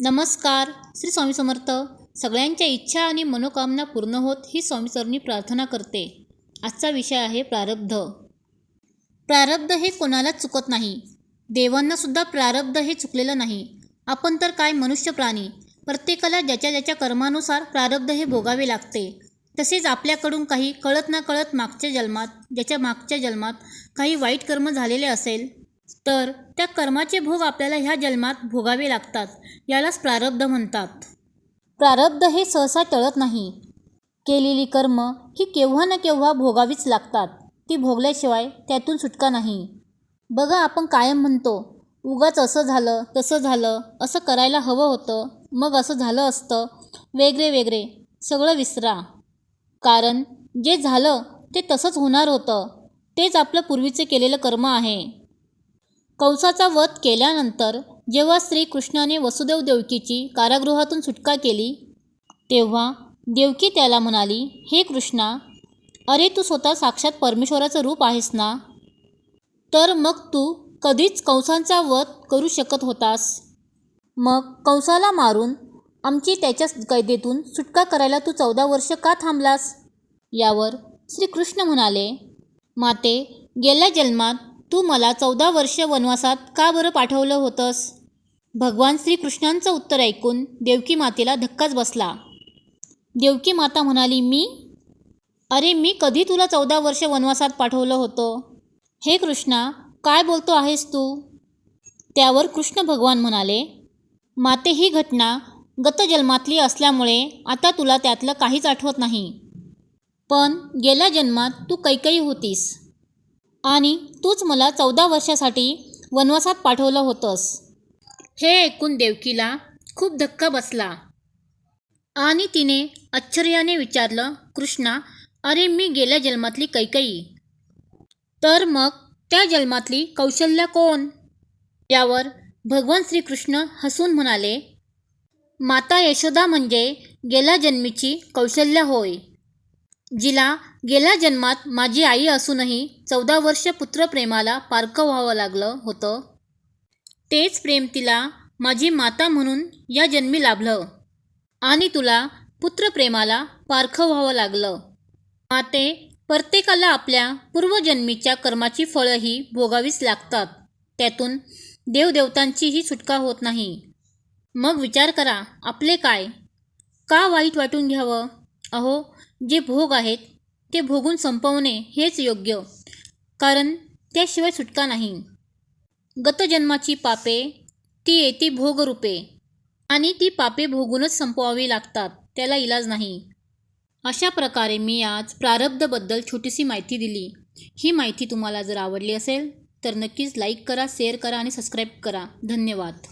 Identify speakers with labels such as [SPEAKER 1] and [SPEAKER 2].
[SPEAKER 1] नमस्कार श्री स्वामी समर्थ. सगळ्यांच्या इच्छा आणि मनोकामना पूर्ण होत ही स्वामीचरणी प्रार्थना करते. आजचा विषय आहे प्रारब्ध. प्रारब्ध हे कोणालाच चुकत नाही? देवांनासुद्धा प्रारब्ध हे चुकलेलं नाही. आपण तर काय मनुष्य प्राणी? प्रत्येकाला ज्याच्या ज्याच्या कर्मानुसार प्रारब्ध हे भोगावे लागते. तसेच आपल्याकडून काही कळत ना कळत मागच्या जन्मात ज्याच्या मागच्या जन्मात काही वाईट कर्म झालेले असेल तर त्या कर्माचे भोग आपल्याला ह्या जन्मात भोगावे लागतात यालाच प्रारब्ध म्हणतात. प्रारब्ध हे सहसा टळत नाही. केलेली कर्म ही केव्हा ना केव्हा भोगावीच लागतात. ती भोगल्याशिवाय त्यातून सुटका नाही. बघा आपण कायम म्हणतो उगाच असं झालं तसं झालं असं करायला हवं होतं मग असं झालं असतं. वेगळे वेगळे सगळं विसरा. कारण जे झालं ते तसंच होणार होतं. तेच आपलं पूर्वीचे केलेलं कर्म आहे. कंसाचा वध केल्यानंतर जेव्हा श्रीकृष्णाने वसुदेव देवकीची कारागृहातून सुटका केली तेव्हा देवकी त्याला म्हणाली हे कृष्णा अरे तू स्वतः साक्षात परमेश्वराचं रूप आहेस ना? तर मग तू कधीच कंसांचा वध करू शकत होतास. मग कंसाला मारून आमची त्याच्या कैदेतून सुटका करायला तू चौदा वर्ष का थांबलास? यावर श्रीकृष्ण म्हणाले माते गेल्या जन्मात तू मला चौदा वर्ष वनवासात का बरं पाठवलं होतंस? भगवान श्रीकृष्णांचं उत्तर ऐकून देवकी मातेला धक्काच बसला. देवकी माता म्हणाली मी? अरे मी कधी तुला चौदा वर्ष वनवासात पाठवलं होतं? हे कृष्णा काय बोलतो आहेस तू? त्यावर कृष्ण भगवान म्हणाले माते ही घटना गतजन्मातली असल्यामुळे आता तुला त्यातलं काहीच आठवत नाही. पण गेल्या जन्मात तू कैकई होतीस. आणि तूच मला चौदा वर्षासाठी वनवासात पाठवलं होतंस. हे ऐकून देवकीला खूप धक्का बसला. आणि तिने आश्चर्याने विचारलं कृष्णा अरे मी गेल्या जन्मातली कैकई तर मग त्या जन्मातली कौशल्य कोण? यावर भगवान श्रीकृष्ण हसून म्हणाले माता यशोदा म्हणजे गेल्या जन्मीची कौशल्य होय. जिला गेल्या जन्मात माझी आई असूनही चौदा वर्ष पुत्रप्रेमाला पारखं व्हावं लागलं होतं. तेच प्रेम तिला माझी माता म्हणून या जन्मी लाभलं आणि तुला पुत्रप्रेमाला पारखं व्हावं लागलं. माते प्रत्येकाला आपल्या पूर्वजन्मीच्या कर्माची फळंही भोगावीच लागतात. त्यातून देवदेवतांचीही सुटका होत नाही. मग विचार करा आपले काय? का वाईट वाटून घ्यावं? अहो जे भोग आहेत ते भोगून संपवणे हेच योग्य कारण त्याशिवाय सुटका नाही. गतजन्माची पापे ती येती भोगरूपे आणि ती पापे भोगूनच संपवावी लागतात त्याला इलाज नाही. अशा प्रकारे मी आज प्रारब्धबद्दल छोटीशी माहिती दिली. ही माहिती तुम्हाला जर आवडली असेल तर नक्कीच लाईक करा शेअर करा आणि सबस्क्राईब करा. धन्यवाद.